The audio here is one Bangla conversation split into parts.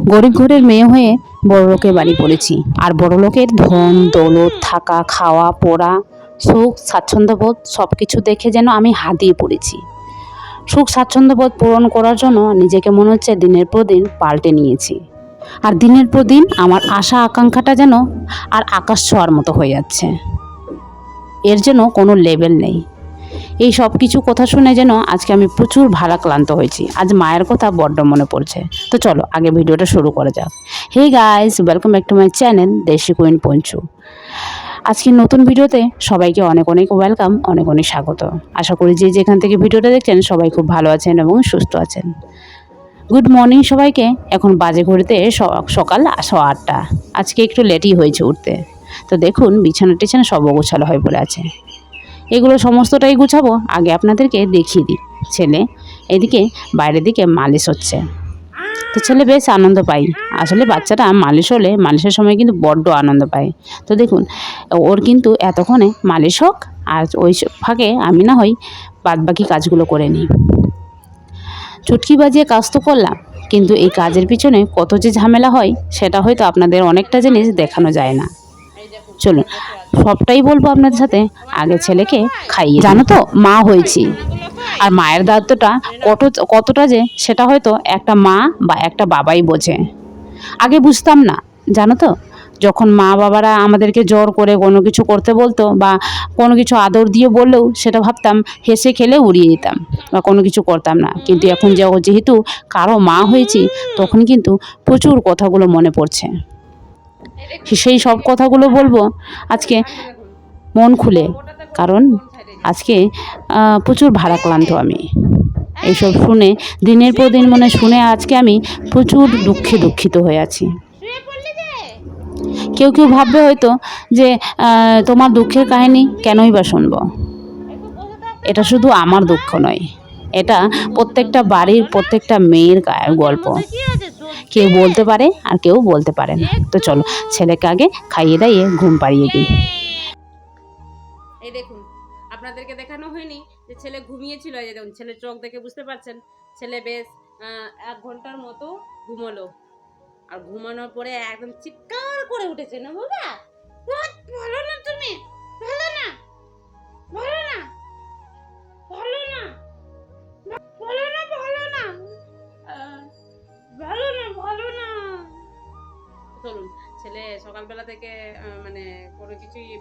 গরিব ঘরের মেয়ে হয়ে বড় লোকের বাড়ি পড়েছি। আর বড় লোকের ধন, দৌলত, থাকা, খাওয়া, পড়া, সুখ স্বাচ্ছন্দ্যবোধ সব কিছু দেখে যেন আমি হাদিয়ে পড়েছি। সুখ স্বাচ্ছন্দ্যবোধ পূরণ করার জন্য নিজেকে মনে হচ্ছে দিনের পর দিন পাল্টে নিয়েছি। আর দিনের পর দিন আমার আশা, আকাঙ্ক্ষাটা যেন আর আকাশ ছোঁয়ার মতো হয়ে যাচ্ছে। এর জন্য কোনো লেভেল নেই। এই সব কিছু কথা শুনে যেন আজকে আমি প্রচুর ভালা ক্লান্ত হয়েছি। আজ মায়ের কথা বড্ড মনে পড়ছে। তো চলো, আগে ভিডিওটা শুরু করা যাক। Hey guys welcome back to my channel Desi queen Panchu আজকে নতুন ভিডিওতে সবাইকে অনেক অনেক ওয়েলকাম অনেক অনেক স্বাগত। আশা করি যে যেখান থেকে ভিডিওটা দেখছেন, সবাই খুব ভালো আছেন এবং সুস্থ আছেন। গুড মর্নিং সবাইকে। এখন বাজে ঘড়িতে সকাল সোয়া আটটা। আজকে একটু লেটই হয়েছে উঠতে। তো দেখুন, বিছানা টিছানা সব গোছালো হয়ে পড়ে আছে। এগুলো সমস্তটাই গুছাবো, আগে আপনাদেরকে দেখিয়ে দিই। ছেলে, এদিকে বাইরের দিকে মালিশ হচ্ছে। তো ছেলে বেশ আনন্দ পাই আসলে বাচ্চাটা মালিশ হলে মালিশের সময় কিন্তু বড্ড আনন্দ পায়। তো দেখুন, ওর কিন্তু এতক্ষণে মালিশ হোক, আর ওই ফাঁকে আমি না হই বাদ বাকি কাজগুলো করে নিই। চুটকি বাজিয়ে কাজ তো করলাম, কিন্তু এই কাজের পিছনে কত যে ঝামেলা হয়, সেটা হয়তো আপনাদের অনেকটা জিনিস দেখানো যায় না। চলুন, সবটাই বলব আপনাদের সাথে। আগে ছেলেকে খাইয়ে জানো তো, মা হয়েছি। আর মায়ের দায়িত্বটা কত কতটা যে সেটা হয়তো একটা মা বা একটা বাবাই বোঝে। আগে বুঝতাম না, জানো তো? যখন মা বাবারা আমাদেরকে জোর করে কোনো কিছু করতে বলতো বা কোনো কিছু আদর দিয়ে বললেও সেটা ভাবতাম, হেসে খেলে উড়িয়ে দিতাম বা কোনো কিছু করতাম না। কিন্তু এখন যেহেতু কারও মা হয়েছি, তখন কিন্তু প্রচুর কথাগুলো মনে পড়ছে। সেই সব কথাগুলো বলব। আজকে মন খুলে, কারণ আজকে প্রচুর ভারাক্লান্ত আমি। এইসব শুনে, দিনের পর দিন মনে শুনে আজকে আমি প্রচুর দুঃখে দুঃখিত হয়ে আছি। কেউ কেউ ভাববে হয়তো যে তোমার দুঃখের কাহিনী কেনই বা শুনব? এটা শুধু আমার দুঃখ নয়, এটা প্রত্যেকটা বাড়ির প্রত্যেকটা মেয়ের গল্প। কেউ বলতে পারে আর কেউ বলতে পারে না। তো চলো, ছেলেকে আগে খাইয়ে দাইয়ে ঘুম পাড়িয়ে দিই। এই দেখুন, আপনাদেরকে দেখানো হয়নি যে ছেলে ঘুমিয়েছিল, এই দেখুন, ছেলের চোখ দেখে বুঝতে পারছেন, ছেলে বেশ এক ঘণ্টার মতো ঘুমলো। আর ঘুমানোর পরে একদম চিৎকার করে উঠেছে, না বাবা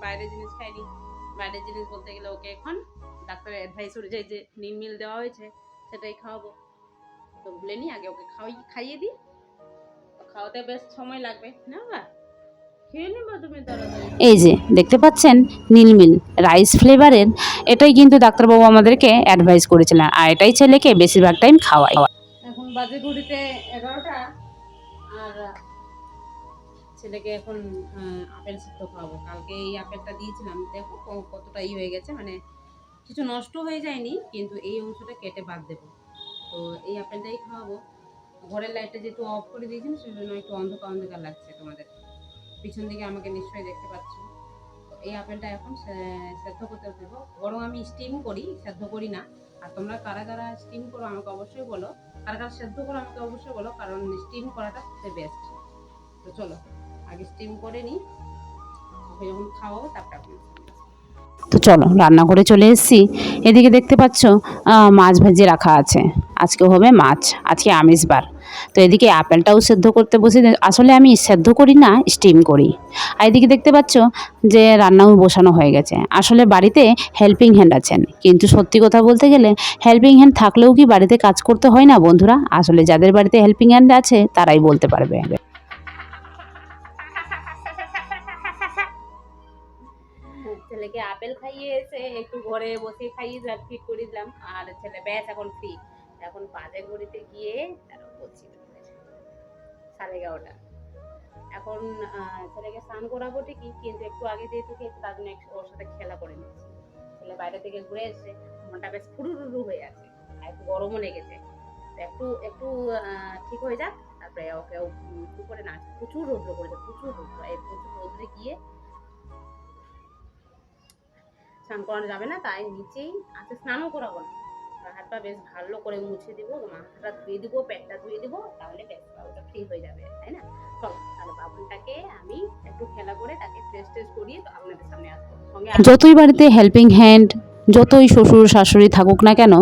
বাইরের জিনিস খায়নি বাইরের জিনিস বলতে গেলে ওকে এখন ডাক্তারের অ্যাডভাইস অনুযায়ী যে নির্মিল দেওয়া হয়েছে সেটাই খাওয়াবো। তো ভুলে নি আগে ওকে খাওয়াই খাইয়ে দিই। খাওয়াতে বেশ সময় লাগবে না বা এই যে দেখতে পাচ্ছেন নীলমিল রাইস ফ্লেভারের এটাই কিন্তু ডাক্তারবাবু আমাদেরকে অ্যাডভাইস করেছিলেন। আর এটাই ছেলেকে বেশিরভাগ টাইম খাওয়াই এখন বাজে ঘড়িতে এগারোটা আর ছেলেকে এখন আপেল সিদ্ধ খাওয়াবো। কালকে এই আপেলটা দিয়েছিলাম, দেখো কতটা ই হয়ে গেছে মানে কিছু নষ্ট হয়ে যায়নি, কিন্তু এই অংশটা কেটে বাদ দেবো। তো এই আপেলটাই খাওয়াবো। ঘরের লাইটটা যেহেতু অফ করে দিয়েছেন সেই জন্য একটু অন্ধকার অন্ধকার লাগছে তোমাদের। পিছন দিকে আমাকে নিশ্চয়ই দেখতে পাচ্ছ। তো এই আপেলটা এখন সেদ্ধ করতে দেবো। বরং আমি স্টিম করি, সেদ্ধ করি না। আর তোমরা কারা কারা স্টিম করো আমাকে অবশ্যই বলো। কারা কারা সেদ্ধ করো আমাকে অবশ্যই বলো, কারণ স্টিম করাটা বেস্ট তো চলো। আগে স্টিম করে নিই। যখন তো চলো রান্না করে চলে এসেছি। এদিকে দেখতে পাচ্ছ মাছ ভাজিয়ে রাখা আছে। আজকে হবে মাছ, আজকে আমিষ বার। তো এদিকে আপেলটাও সেদ্ধ করতে বসে আসলে আমি সেদ্ধ করি না স্টিম করি। আর এদিকে দেখতে পাচ্ছ যে রান্নাও বসানো হয়ে গেছে। আসলে বাড়িতে হেল্পিং হ্যান্ড আছেন। কিন্তু সত্যি কথা বলতে গেলে হেল্পিং হ্যান্ড থাকলেও কি বাড়িতে কাজ করতে হয় না, বন্ধুরা? আসলে যাদের বাড়িতে হেল্পিং হ্যান্ড আছে, তারাই বলতে পারবে। ছেলেকে আপেল খাইয়ে এসে একটু ঘরে বসে খাইয়ে দিলাম ঠিক করে দিলাম। আর ছেলে ব্যাস এখন ফ্রি এখন বাজে ঘড়িতে গিয়ে তারা বলছি সাড়ে এগারোটা। এখন ছেলেকে স্নান করাবো ঠিকই, কিন্তু একটু আগে যেহেতু খেয়েছে, তার জন্য ওর সাথে খেলা করে নিচ্ছি। ছেলে বাইরে থেকে ঘুরে এসছে, মনটা বেশ ফুরুরুরু হয়ে আছে। আর একটু গরমও লেগেছে। একটু একটু ঠিক হয়ে যাক। তারপরে ওকে করে নাচ, প্রচুর রৌদ্র করেছে, প্রচুর রৌদ্র। এই প্রচুর রৌদ্রে গিয়ে স্নান করানো যাবে না, তাই নিচেই আজকে স্নানও করাবো না। হাত পা বেশ ভালো করে মুছে দিব, মাথাটা ধুয়ে দিব, পেটটা ধুয়ে দিব, তাহলে বেশ বাবুটা ফ্রি হয়ে যাবে, তাই না? চলো, তাহলে বাবুটাকে আমি একটু খেলা করে তাকে ফ্রেশ ট্রেশ করিয়ে তো আপনাদের সামনে আসব। যতই বাড়িতে হেল্পিং হ্যান্ড যতই শ্বশুর শাশুড়ি থাকুক না কেন,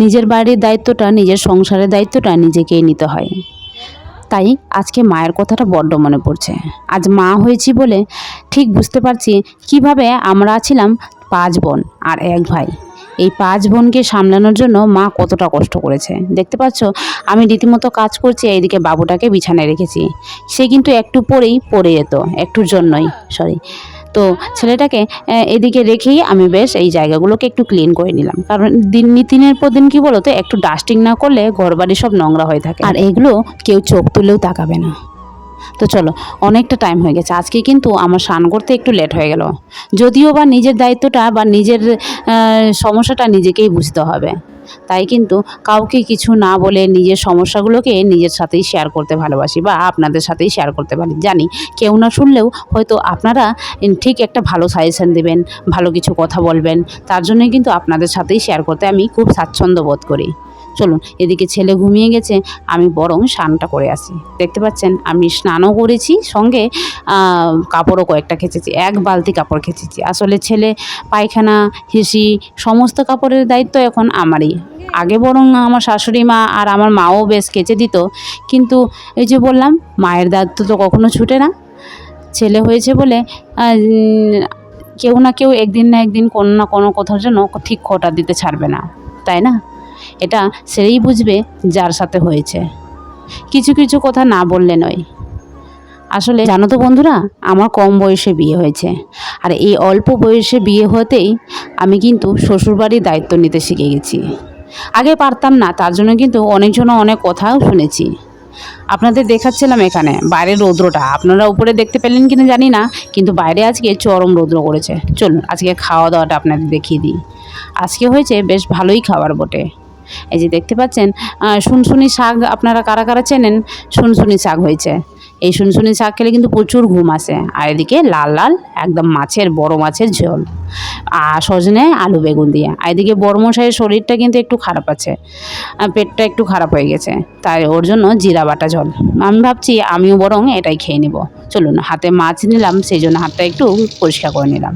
নিজের বাড়ির দায়িত্বটা, নিজের সংসারের দায়িত্বটা নিজেকেই নিতে হয়। তাই আজকে মায়ের কথাটা বড্ড মনে পড়ছে। আজ মা হয়েছি বলে ঠিক বুঝতে পারছি কীভাবে আমরা ছিলাম পাঁচ বোন আর এক ভাই। এই পাঁচ বোনকে সামলানোর জন্য মা কতটা কষ্ট করেছে। দেখতে পাচ্ছ, আমি রীতিমতো কাজ করছি, এইদিকে বাবুটাকে বিছানায় রেখেছি। সে কিন্তু একটু পরেই পড়ে যেত, একটুর জন্যই সরি তো ছেলেটাকে এদিকে রেখেই আমি বেশ এই জায়গাগুলোকে একটু ক্লিন করে নিলাম। কারণ দিন দিনের পর দিন কী বলো তো একটু ডাস্টিং না করলে ঘর বাড়ি সব নোংরা হয়ে থাকে। আর এগুলো কেউ চোখ তুলেও তাকাবে না। তো চলো, অনেকটা টাইম হয়ে গেছে। আজকে কিন্তু আমার স্নান করতে একটু লেট হয়ে গেল। যদিও বা নিজের দায়িত্বটা বা নিজের সমস্যাটা নিজেকেই বুঝতে হবে। তাই কিন্তু কাউকে কিছু না বলে নিজের সমস্যাগুলোকে নিজের সাথেই শেয়ার করতে ভালোবাসি বা আপনাদের সাথেই শেয়ার করতে পারি। জানি কেউ না শুনলেও হয়তো আপনারা ঠিক একটা ভালো সাজেশন দেবেন, ভালো কিছু কথা বলবেন। তার জন্যই কিন্তু আপনাদের সাথেই শেয়ার করতে আমি খুব স্বাচ্ছন্দ্য বোধ করি। চলুন, এদিকে ছেলে ঘুমিয়ে গেছে, আমি বরং স্নানটা করে আসি। দেখতে পাচ্ছেন, আমি স্নানও করেছি, সঙ্গে কাপড়ও কয়েকটা খেঁচেছি, এক বালতি কাপড় খেঁচেছি। আসলে ছেলে, পায়খানা, হিসি, সমস্ত কাপড়ের দায়িত্ব এখন আমারই। আগে বরং আমার শাশুড়ি মা আর আমার মাও বেশ কেচে দিত, কিন্তু এই যে বললাম, মায়ের দায়িত্ব তো কখনো ছুটে না। ছেলে হয়েছে বলে কেউ না কেউ একদিন না একদিন কোনো না কোনো কোথাও যেন ঠিক খোটা দিতে ছাড়বে না, তাই না? এটা সেই বুঝবে যার সাথে হয়েছে। কিছু কিছু কথা না বললে নয়। আসলে জানো তো বন্ধুরা, আমার কম বয়সে বিয়ে হয়েছে। আর এই অল্প বয়সে বিয়ে হতেই আমি কিন্তু শ্বশুরবাড়ির দায়িত্ব নিতে শিখে গেছি। আগে পারতাম না, তার জন্য কিন্তু অনেকজন অনেক কথাও শুনেছি। আপনাদের দেখাচ্ছিলাম এখানে, বাইরের রৌদ্রটা। আপনারা উপরে দেখতে পেলেন কিনা জানি না, কিন্তু বাইরে আজকে চরম রৌদ্র করেছে। চলুন, আজকে খাওয়া দাওয়াটা আপনাদের দেখিয়ে দিই। আজকে হয়েছে বেশ ভালোই খাবার বটে। এই যে দেখতে পাচ্ছেন শুনশুনি শাক আপনারা কারা কারা চেনেন? শুনশুনি শাক হয়েছে। এই শুনশুনি শাক খেলে কিন্তু প্রচুর ঘুম আসে, আর এদিকে লাল লাল, একদম মাছের, বড় মাছের ঝোল, আর সজনে আলু বেগুন দিয়ে। আর এদিকে বড়মশাইয়ের শরীরটা কিন্তু একটু খারাপ আছে পেটটা একটু খারাপ হয়ে গেছে, তাই ওর জন্য জিরা বাটা জল আমি ভাবছি আমিও বরং এটাই খেয়ে নেব। চলুন, হাতে মাছ নিলাম, সেই জন্য হাতটা একটু পরিষ্কার করে নিলাম।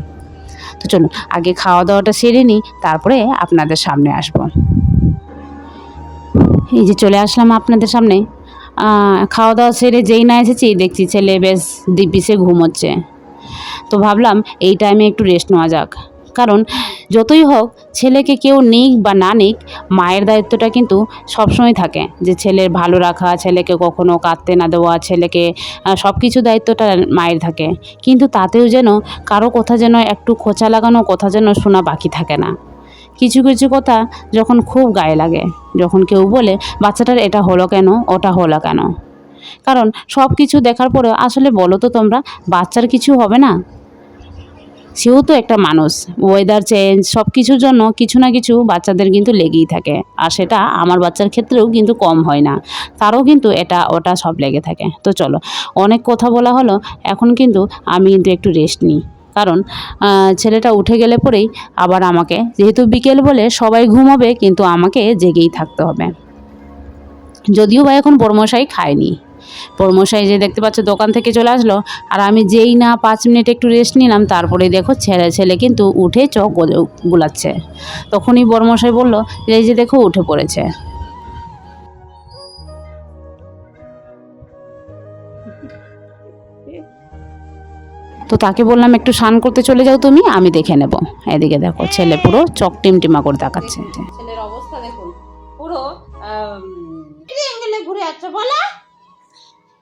তো চলুন, আগে খাওয়া দাওয়াটা সেরে নিই, তারপরে আপনাদের সামনে আসব। এই যে চলে আসলাম আপনাদের সামনে। খাওয়া দাওয়া সেরে যেই না এসেছি, দেখছি ছেলে বেশ দিপিসে ঘুমোচ্ছে। তো ভাবলাম এই টাইমে একটু রেস্ট নেওয়া যাক। কারণ যতই হোক, ছেলেকে কেউ নিক বা না নিক, মায়ের দায়িত্বটা কিন্তু সবসময় থাকে যে ছেলের ভালো রাখা, ছেলেকে কখনো কাঁদতে না দেওয়া, ছেলেকে সব কিছু দায়িত্বটা মায়ের থাকে। কিন্তু তাতেও যেন কারও কথা যেন একটু খোঁচা লাগানো, কথা যেন শোনা বাকি থাকে না। কিছু কিছু কথা যখন খুব গায়ে লাগে, যখন কেউ বলে, বাচ্চাটার এটা হলো কেন? ওটা হলো কেন? কারণ সব কিছু দেখার পরে আসলে বলো তো তোমরা, বাচ্চার কিছু হবে না? সেও তো একটা মানুষ। ওয়েদার চেঞ্জ সব কিছুর জন্য কিছু না কিছু বাচ্চাদের কিন্তু লেগেই থাকে। আর সেটা আমার বাচ্চার ক্ষেত্রেও কিন্তু কম হয় না। তারও কিন্তু এটা ওটা সব লেগে থাকে। তো চলো, অনেক কথা বলা হলো, এখন কিন্তু আমি কিন্তু একটু রেস্ট নিই। কারণ ছেলেটা উঠে গেলে পরেই আবার আমাকে, যেহেতু বিকেল বলে সবাই ঘুমাবে, কিন্তু আমাকে জেগেই থাকতে হবে। যদিও বা এখন বড়মশাই খায়নি। বড়মশাই যে দেখতে পাচ্ছ দোকান থেকে চলে আসলো, আর আমি যেই না পাঁচ মিনিট একটু রেস্ট নিলাম, তারপরে দেখো ছেলে ছেলে কিন্তু উঠে চোখ গলে- গুলাচ্ছে। তখনই বড়মশাই বলল যে এই যে দেখো, উঠে পড়েছে। তো তাকে বললাম, একটু স্নান করতে চলে যাও তুমি, আমি দেখে নেব। এদিকে দেখো, ছেলে পুরো চক টিমটিমা করে তাকাচ্ছে ছেলের অবস্থা দেখুন, পুরো অ্যাঙ্গেলে ঘুরে বলো।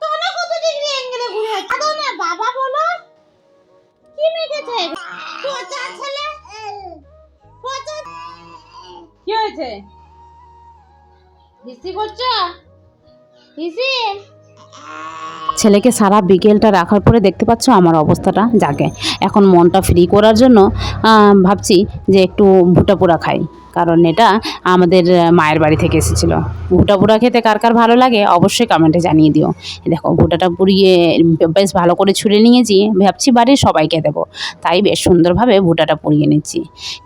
তোমরা কত ডিগ্রি অ্যাঙ্গেলে ঘুরে যাচ্ছে না বাবা বলো? কি পচা ছেলে? পচা কি হয়েছে? হিসি করছ হিসি ছেলেকে সারা বিকেলটা রাখার পরে দেখতে পাচ্ছ আমার অবস্থাটা জাগে। এখন মনটা ফ্রি করার জন্য ভাবছি যে একটু ভুটা পোড়া খাই। কারণ এটা আমাদের মায়ের বাড়ি থেকে এসেছিল। ভুটা পোড়া খেতে কার কার ভালো লাগে অবশ্যই কমেন্টে জানিয়ে দিও। দেখো ভুটাটা পুড়িয়ে বেশ ভালো করে ছুঁড়ে নিয়েছি, ভাবছি বাড়ির সবাইকে দেবো। তাই বেশ সুন্দরভাবে ভুটাটা পুড়িয়ে নিচ্ছি।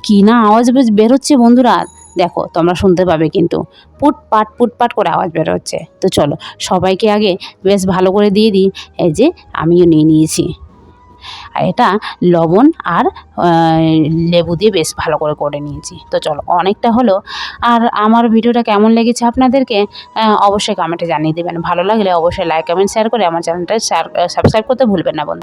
কী না আওয়াজ বেশ বেরোচ্ছে বন্ধুরা। দেখো, তোমরা শুনতে পাবে কিন্তু। পুটপাট পুটপাট করে আওয়াজ বেরোচ্ছে। তো চলো, সবাইকে আগে বেশ ভালো করে দিয়ে দিই। এই যে, আমিও নিয়ে নিয়েছি। আর এটা লবণ আর লেবু দিয়ে বেশ ভালো করে করে নিয়েছি। তো চলো, অনেকটা হলো। আর আমার ভিডিওটা কেমন লেগেছে আপনাদেরকে অবশ্যই কমেন্টে জানিয়ে দেবেন। ভালো লাগলে অবশ্যই লাইক কমেন্ট শেয়ার করে আমার চ্যানেলটা সাবস্ক্রাইব করতে ভুলবেন না বন্ধু